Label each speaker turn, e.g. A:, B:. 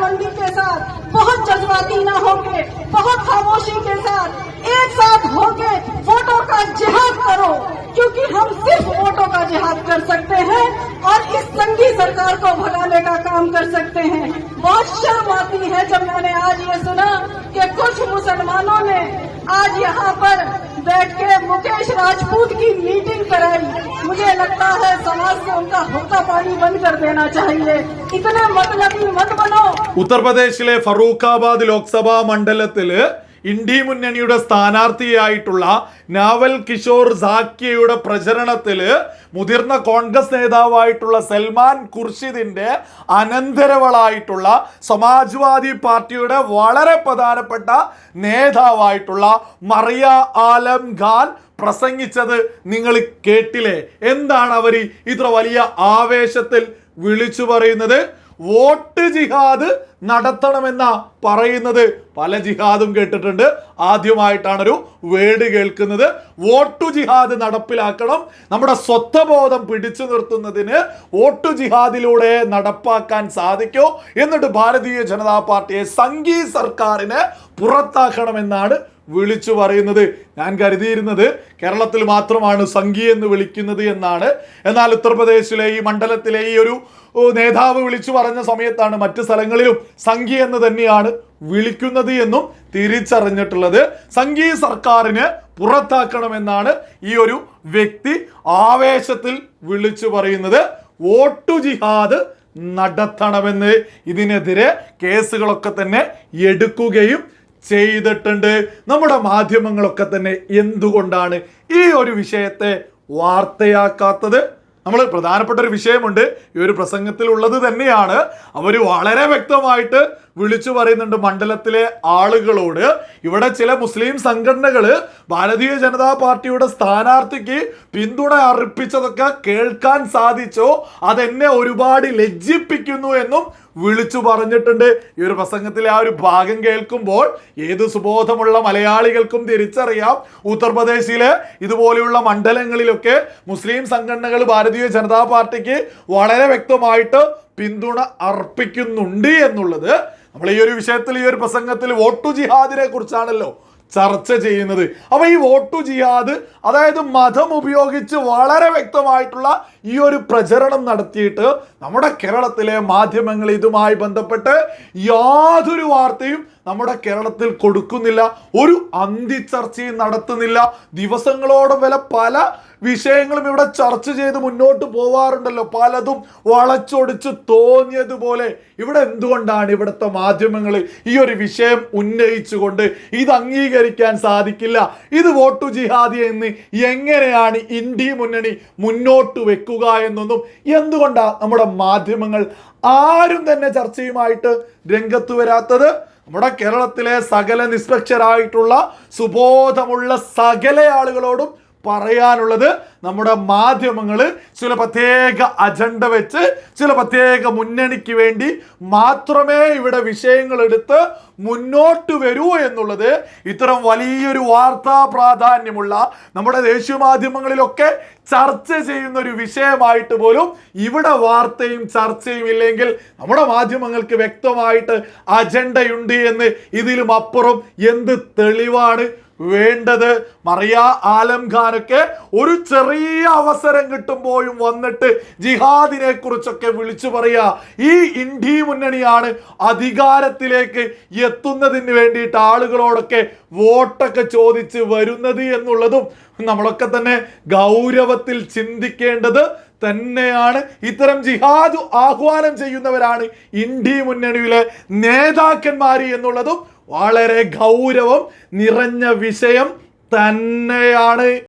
A: हरमंदी के साथ, बहुत जज्बाती ना होके, बहुत खामोशी के साथ एक साथ होके वोटों का जिहाद करो, क्योंकि हम सिर्फ़ वोटों का जिहाद कर सकते हैं और इस संघी सरकार को भगाने का काम कर सकते हैं। बहुत शर्म आती है जब मैंने आज ये सुना कि कुछ मुसलमानों ने आज यहाँ पर बैठ के मुकेश राजपूत की मीटिंग लगता है समाज से उनका हुक्का पानी बंद कर देना चाहिए इतने मतलबी मत बनो
B: ഉത്തർപ്രദേശിലെ ഫറൂഖാബാദ് ലോക്സഭാ മണ്ഡലത്തില് ഇന്ത്യ മുന്നണിയുടെ സ്ഥാനാർത്ഥിയായിട്ടുള്ള നാവൽ കിഷോർ സാക്കിയയുടെ പ്രചരണത്തില് മുതിർന്ന കോൺഗ്രസ് നേതാവായിട്ടുള്ള സൽമാൻ ഖുർഷിദിന്റെ അനന്തരവളായിട്ടുള്ള സമാജ്വാദി പാർട്ടിയുടെ വളരെ പ്രധാനപ്പെട്ട നേതാവായിട്ടുള്ള മറിയ ആലം ഖാൻ പ്രസംഗിച്ചത് നിങ്ങൾ കേട്ടില്ലേ? എന്താണ് അവർ ഇത്ര വലിയ ആവേശത്തിൽ വിളിച്ചു പറയുന്നത്? വോട്ട് ജിഹാദ് നടത്തണമെന്ന പറയുന്നത്. പല ജിഹാദും കേട്ടിട്ടുണ്ട്. ആദ്യമായിട്ടാണ് ഒരു വേർഡ് കേൾക്കുന്നത്. വോട്ടു ജിഹാദ് നടപ്പിലാക്കണം. നമ്മുടെ സ്വത്വബോധം പിടിച്ചു നിർത്തുന്നതിന് വോട്ടു ജിഹാദിലൂടെ നടപ്പാക്കാൻ സാധിക്കോ. എന്നിട്ട് ഭാരതീയ ജനതാ പാർട്ടിയെ സംഘീ സർക്കാരിനെ പുറത്താക്കണമെന്നാണ് വിളിച്ചു പറയുന്നത്. ഞാൻ കരുതിയിരുന്നത് കേരളത്തിൽ മാത്രമാണ് സംഘി എന്ന് വിളിക്കുന്നത് എന്നാണ്. എന്നാൽ ഉത്തർപ്രദേശിലെ ഈ മണ്ഡലത്തിലെ ഈ ഒരു നേതാവ് വിളിച്ചു പറഞ്ഞ സമയത്താണ് മറ്റു സ്ഥലങ്ങളിലും സംഘി എന്ന് തന്നെയാണ് വിളിക്കുന്നത് എന്നും തിരിച്ചറിഞ്ഞിട്ടുള്ളത്. സംഘീ സർക്കാരിന് പുറത്താക്കണമെന്നാണ് ഈ ഒരു വ്യക്തി ആവേശത്തിൽ വിളിച്ചു പറയുന്നത്. വോട്ടു ജിഹാദ് നടത്തണമെന്ന് ഇതിനെതിരെ കേസുകളൊക്കെ തന്നെ എടുക്കുകയും ചെയ്തിട്ടുണ്ട്. നമ്മുടെ മാധ്യമങ്ങളൊക്കെ തന്നെ എന്തുകൊണ്ടാണ് ഈ ഒരു വിഷയത്തെ വാർത്തയാക്കാത്തത്? നമ്മൾ പ്രധാനപ്പെട്ട ഒരു വിഷയമുണ്ട്. ഈ ഒരു പ്രസംഗത്തിൽ ഉള്ളത് തന്നെയാണ്. അവർ വളരെ വ്യക്തമായിട്ട് വിളിച്ചു പറയുന്നുണ്ട് മണ്ഡലത്തിലെ ആളുകളോട്. ഇവിടെ ചില മുസ്ലിം സംഘടനകൾ ഭാരതീയ ജനതാ പാർട്ടിയുടെ സ്ഥാനാർത്ഥിക്ക് പിന്തുണ അർപ്പിച്ചതൊക്കെ കേൾക്കാൻ സാധിച്ചോ? അതെന്നെ ഒരുപാട് ലജ്ജിപ്പിക്കുന്നു എന്നും വിളിച്ചു പറഞ്ഞിട്ടുണ്ട്. ഈ ഒരു പ്രസംഗത്തിലെ ആ ഒരു ഭാഗം കേൾക്കുമ്പോൾ ഏത് സുബോധമുള്ള മലയാളികൾക്കും തിരിച്ചറിയാം. ഉത്തർപ്രദേശിലെ ഇതുപോലെയുള്ള മണ്ഡലങ്ങളിലൊക്കെ മുസ്ലിം സംഘടനകൾ ഭാരതീയ ജനതാ പാർട്ടിക്ക് വളരെ വ്യക്തമായിട്ട് പിന്തുണ അർപ്പിക്കുന്നുണ്ട് എന്നുള്ളത് നമ്മൾ ഈ ഒരു വിഷയത്തിൽ ഈ ഒരു പ്രസംഗത്തിൽ വോട്ടു ജിഹാദിനെ കുറിച്ചാണല്ലോ ചർച്ച ചെയ്യുന്നത്. അപ്പൊ ഈ വോട്ടു ജിഹാദ് അതായത് മതം ഉപയോഗിച്ച് വളരെ വ്യക്തമായിട്ടുള്ള ഈ ഒരു പ്രചരണം നടത്തിയിട്ട് നമ്മുടെ കേരളത്തിലെ മാധ്യമങ്ങൾ ഇതുമായി ബന്ധപ്പെട്ട് യാതൊരു വാർത്തയും നമ്മുടെ കേരളത്തിൽ കൊടുക്കുന്നില്ല. ഒരു അന്തിച്ചർച്ചയും നടത്തുന്നില്ല. ദിവസങ്ങളോളം വില പല വിഷയങ്ങളും ഇവിടെ ചർച്ച ചെയ്ത് മുന്നോട്ട് പോവാറുണ്ടല്ലോ. പലതും വളച്ചൊടിച്ച് തോന്നിയതുപോലെ. ഇവിടെ എന്തുകൊണ്ടാണ് ഇവിടുത്തെ മാധ്യമങ്ങൾ ഈ ഒരു വിഷയം ഉന്നയിച്ചുകൊണ്ട് ഇത് അംഗീകരിക്കാൻ സാധിക്കില്ല? ഇത് വോട്ടു ജിഹാദി എന്ന് എങ്ങനെയാണ് ഇന്ത്യ മുന്നണി മുന്നോട്ട് വെക്കുക എന്നൊന്നും എന്തുകൊണ്ടാണ് നമ്മുടെ മാധ്യമങ്ങൾ ആരും തന്നെ ചർച്ചയുമായിട്ട് രംഗത്ത് വരാത്തത്? നമ്മുടെ കേരളത്തിലെ സകല നിഷ്പക്ഷരായിട്ടുള്ള സുബോധമുള്ള സകല ആളുകളോടും പറയാനുള്ളത് നമ്മുടെ മാധ്യമങ്ങൾ ചില പ്രത്യേക അജണ്ട വെച്ച് ചില പ്രത്യേക മുന്നണിക്ക് വേണ്ടി മാത്രമേ ഇവിടെ വിഷയങ്ങൾ എടുത്ത് മുന്നോട്ട് വരൂ എന്നുള്ളത് ഇത്തരം വലിയൊരു വാർത്താ പ്രാധാന്യമുള്ള നമ്മുടെ ദേശീയ മാധ്യമങ്ങളിലൊക്കെ ചർച്ച ചെയ്യുന്ന ഒരു വിഷയമായിട്ട് പോലും ഇവിടെ വാർത്തയും ചർച്ചയും ഇല്ലെങ്കിൽ നമ്മുടെ മാധ്യമങ്ങൾക്ക് വ്യക്തമായിട്ട് അജണ്ടയുണ്ട് എന്ന് ഇതിലും അപ്പുറം എന്ത് തെളിവാണ്? വേണ്ടത്. മറിയ ആലംഖാനൊക്കെ ഒരു ചെറിയ അവസരം കിട്ടുമ്പോഴും വന്നിട്ട് ജിഹാദിനെ കുറിച്ചൊക്കെ വിളിച്ചു പറയാ. ഈ ഇന്ത്യ മുന്നണിയാണ് അധികാരത്തിലേക്ക് എത്തുന്നതിന് വേണ്ടിയിട്ട് ആളുകളോടൊക്കെ വോട്ടൊക്കെ ചോദിച്ച് വരുന്നത് എന്നുള്ളതും നമ്മളൊക്കെ തന്നെ ഗൗരവത്തിൽ ചിന്തിക്കേണ്ടത് തന്നെയാണ്. ഇത്തരം ജിഹാദ് ആഹ്വാനം ചെയ്യുന്നവരാണ് ഇന്ത്യ മുന്നണിയിലെ നേതാക്കന്മാർ എന്നുള്ളതും വളരെ ഗൗരവം നിറഞ്ഞ വിഷയം തന്നെയാണ്.